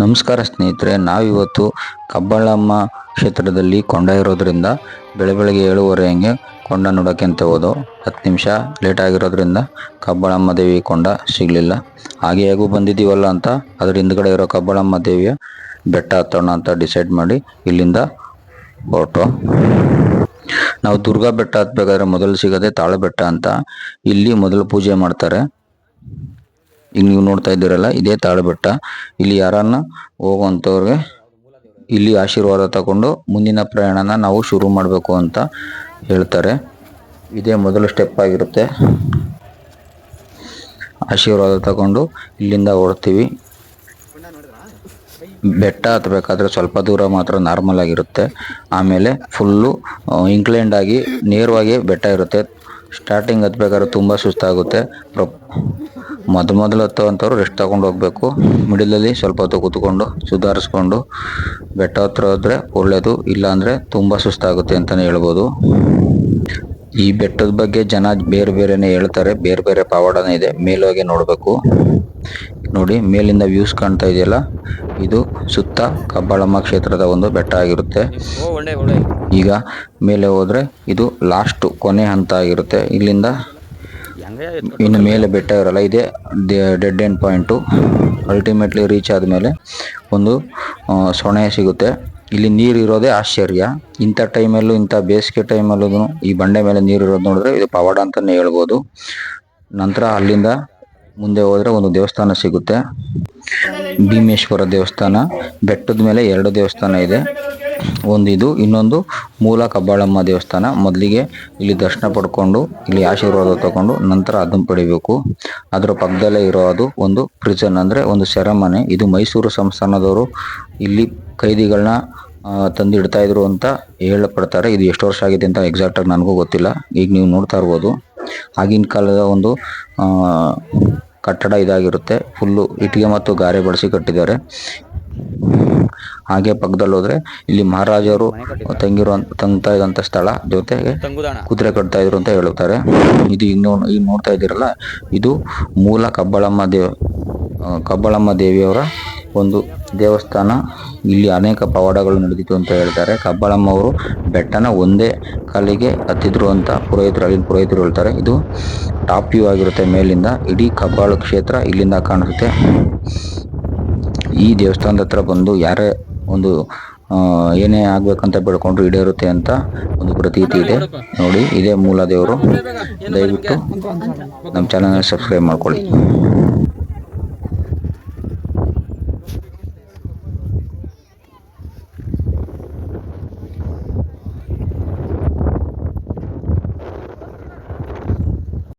ನಮಸ್ಕಾರ ಸ್ನೇಹಿತರೆ, ನಾವಿವತ್ತು ಕಬ್ಬಾಳಮ್ಮ ಕ್ಷೇತ್ರದಲ್ಲಿ ಕೊಂಡ ಇರೋದ್ರಿಂದ ಬೆಳೆ ಬೆಳಗ್ಗೆ ಏಳುವರೆ ಹಂಗೆ ಕೊಂಡ ನೋಡೋಕ್ಕೆ ಅಂತ ಹೋದೋ ಹತ್ತು ನಿಮಿಷ ಲೇಟ್ ಆಗಿರೋದ್ರಿಂದ ಕಬ್ಬಾಳಮ್ಮ ದೇವಿ ಕೊಂಡ ಸಿಗಲಿಲ್ಲ. ಹಾಗೆ ಹೇಗೂ ಬಂದಿದ್ದೀವಲ್ಲ ಅಂತ ಅದ್ರ ಹಿಂದ್ಗಡೆ ಇರೋ ಕಬ್ಬಾಳಮ್ಮ ದೇವಿಯ ಬೆಟ್ಟ ಹತ್ತೋಣ ಅಂತ ಡಿಸೈಡ್ ಮಾಡಿ ಇಲ್ಲಿಂದ ಹೊರಟು. ನಾವು ದುರ್ಗಾ ಬೆಟ್ಟ ಹತ್ಬೇಕಾದ್ರೆ ಮೊದಲು ಸಿಗೋದೆ ತಾಳು ಬೆಟ್ಟ ಅಂತ ಇಲ್ಲಿ ಮೊದಲು ಪೂಜೆ ಮಾಡ್ತಾರೆ. ಈಗ ನೀವು ನೋಡ್ತಾ ಇದ್ದೀರಲ್ಲ, ಇದೇ ತಾಳು ಬೆಟ್ಟ ಇಲ್ಲಿ ಯಾರನ್ನ ಹೋಗುವಂಥವ್ರಿಗೆ ಇಲ್ಲಿ ಆಶೀರ್ವಾದ ತಗೊಂಡು ಮುಂದಿನ ಪ್ರಯಾಣನ ನಾವು ಶುರು ಮಾಡಬೇಕು ಅಂತ ಹೇಳ್ತಾರೆ. ಇದೇ ಮೊದಲು ಸ್ಟೆಪ್ ಆಗಿರುತ್ತೆ. ಆಶೀರ್ವಾದ ತಗೊಂಡು ಇಲ್ಲಿಂದ ಹೊರಡ್ತೀವಿ. ಬೆಟ್ಟ ಹತ್ತಬೇಕಾದ್ರೆ ಸ್ವಲ್ಪ ದೂರ ಮಾತ್ರ ನಾರ್ಮಲ್ ಆಗಿರುತ್ತೆ. ಆಮೇಲೆ ಫುಲ್ಲು ಇಂಕ್ಲೈಂಡ್ ಆಗಿ ನೇರವಾಗಿ ಬೆಟ್ಟ ಇರುತ್ತೆ. ಸ್ಟಾರ್ಟಿಂಗ್ ಹತ್ಬೇಕಾದ್ರೆ ತುಂಬ ಸುಸ್ತಾಗುತ್ತೆ. ಮೊದ ಮೊದಲು ಹತ್ತುವಂಥವ್ರು ರೆಸ್ಟ್ ತಗೊಂಡು ಹೋಗಬೇಕು. ಮಿಡಲಲ್ಲಿ ಸ್ವಲ್ಪ ಹೊತ್ತು ಕೂತ್ಕೊಂಡು ಸುಧಾರಿಸ್ಕೊಂಡು ಬೆಟ್ಟ ಹತ್ರ ಹೋದರೆ ಒಳ್ಳೆಯದು ಇಲ್ಲಾಂದರೆ ತುಂಬ ಸುಸ್ತಾಗುತ್ತೆ ಅಂತಲೇ ಹೇಳ್ಬೋದು. ಈ ಬೆಟ್ಟದ ಬಗ್ಗೆ ಜನ ಬೇರೆ ಬೇರೆನೇ ಹೇಳ್ತಾರೆ ಬೇರೆ ಬೇರೆ ಪವಾಡನೇ ಇದೆ ಮೇಲೋಗಿ ನೋಡಬೇಕು. ನೋಡಿ ಮೇಲಿಂದ ವ್ಯೂಸ್ ಕಾಣ್ತಾ ಇದೆಯಲ್ಲ ಇದು ಸುತ್ತ ಕಬ್ಬಾಳಮ್ಮ ಕ್ಷೇತ್ರದ ಒಂದು ಬೆಟ್ಟ ಆಗಿರುತ್ತೆ. ಈಗ ಮೇಲೆ ಹೋದ್ರೆ ಇದು ಲಾಸ್ಟ್ ಕೊನೆ ಹಂತ ಆಗಿರುತ್ತೆ. ಇಲ್ಲಿಂದ ಇನ್ನು ಮೇಲೆ ಬೆಟ್ಟ ಇರಲ್ಲ ಇದೇ dead end point ultimately reach ಆದಮೇಲೆ ಒಂದು ಸೊಣೆ ಸಿಗುತ್ತೆ. ಇಲ್ಲಿ ನೀರು ಇರೋದೇ ಆಶ್ಚರ್ಯ. ಇಂಥ ಟೈಮಲ್ಲೂ ಇಂಥ ಬೇಸಿಗೆ ಟೈಮಲ್ಲೂ ಈ ಬಂಡೆ ಮೇಲೆ ನೀರು ಇರೋದು ನೋಡಿದ್ರೆ ಇದು ಪವಾಡ ಅಂತಲೇ ಹೇಳ್ಬೋದು. ನಂತರ ಅಲ್ಲಿಂದ ಮುಂದೆ ಹೋದರೆ ಒಂದು ದೇವಸ್ಥಾನ ಸಿಗುತ್ತೆ. ಭೀಮೇಶ್ವರ ದೇವಸ್ಥಾನ. ಬೆಟ್ಟದ ಮೇಲೆ ಎರಡು ದೇವಸ್ಥಾನ ಇದೆ. ಒಂದು ಇದು ಇನ್ನೊಂದು ಮೂಲ ಕಬ್ಬಾಳಮ್ಮ ದೇವಸ್ಥಾನ. ಮೊದಲಿಗೆ ಇಲ್ಲಿ ದರ್ಶನ ಪಡ್ಕೊಂಡು, ಇಲ್ಲಿ ಆಶೀರ್ವಾದ ತಗೊಂಡು ನಂತರ ಅದನ್ನು ಪಡಿಬೇಕು. ಅದರ ಪಕ್ಕದಲ್ಲೇ ಇರೋದು ಒಂದು ಪ್ರಿಸನ್ ಅಂದರೆ ಒಂದು ಸೆರೆಮನೆ ಇದು ಮೈಸೂರು ಸಂಸ್ಥಾನದವರು ಇಲ್ಲಿ ಕೈದಿಗಳನ್ನ ತಂದಿಡ್ತಾ ಇದ್ರು ಅಂತ ಹೇಳಪಡ್ತಾರೆ ಇದು ಎಷ್ಟು ವರ್ಷ ಆಗಿದೆ ಅಂತ ಎಕ್ಸಾಕ್ಟಾಗಿ ನನಗೂ ಗೊತ್ತಿಲ್ಲ. ಈಗ ನೀವು ನೋಡ್ತಾ ಇರ್ಬೋದು. ಆಗಿನ ಕಾಲದ ಒಂದು ಕಟ್ಟಡ ಇದಾಗಿರುತ್ತೆ. ಫುಲ್ಲು ಇಟ್ಟಿಗೆ ಮತ್ತು ಗಾರೆ ಬಳಸಿ ಕಟ್ಟಿದ್ದಾರೆ. ಹಾಗೆ ಪಕ್ಕದಲ್ಲಿ ಹೋದ್ರೆ ಇಲ್ಲಿ ಮಹಾರಾಜರು ತಂಗಿರೋ ತಂಗ್ತಾ ಇದ್ದಂತ ಸ್ಥಳ ಜೊತೆಗೆ ಕುದುರೆ ಕಟ್ತಾ ಇದ್ರು ಅಂತ ಹೇಳುತ್ತಾರೆ ಇದು ಇನ್ನು ಈಗ ನೋಡ್ತಾ ಇದ್ದೀರಲ್ಲ ಇದು ಮೂಲ ಕಬ್ಬಳಮ್ಮ ದೇವ ಕಬ್ಬಳಮ್ಮ ದೇವಿಯವರ ಒಂದು ದೇವಸ್ಥಾನ. ಇಲ್ಲಿ ಅನೇಕ ಪವಾಡಗಳು ನಡೆದಿತ್ತು ಅಂತ ಹೇಳ್ತಾರೆ. ಕಬ್ಬಳಮ್ಮ ಅವರು ಬೆಟ್ಟನ ಒಂದೇ ಕಾಲಿಗೆ ಹತ್ತಿದ್ರು ಅಂತ ಪುರೋಹಿತರು ಅಲ್ಲಿನ ಪುರೋಹಿತರು ಹೇಳ್ತಾರೆ. ಇದು ಟಾಪ್ ವ್ಯೂ ಆಗಿರುತ್ತೆ ಮೇಲಿಂದ ಇಡೀ ಕಬ್ಬಾಳು ಕ್ಷೇತ್ರ ಇಲ್ಲಿಂದ ಕಾಣಿಸುತ್ತೆ. ಈ ದೇವಸ್ಥಾನದ ಹತ್ರ ಬಂದು ಯಾರೇ ಒಂದು ಏನೇ ಆಗ್ಬೇಕಂತ ಬೇಡ್ಕೊಂಡ್ರು ಈಡೇರುತ್ತೆ ಅಂತ ಒಂದು ಪ್ರತೀತಿ ಇದೆ. ನೋಡಿ, ಇದೇ ಮೂಲ ದೇವರು. ದಯವಿಟ್ಟು ನಮ್ಮ ಚಾನಲ್ನ ಸಬ್ಸ್ಕ್ರೈಬ್ ಮಾಡ್ಕೊಳ್ಳಿ.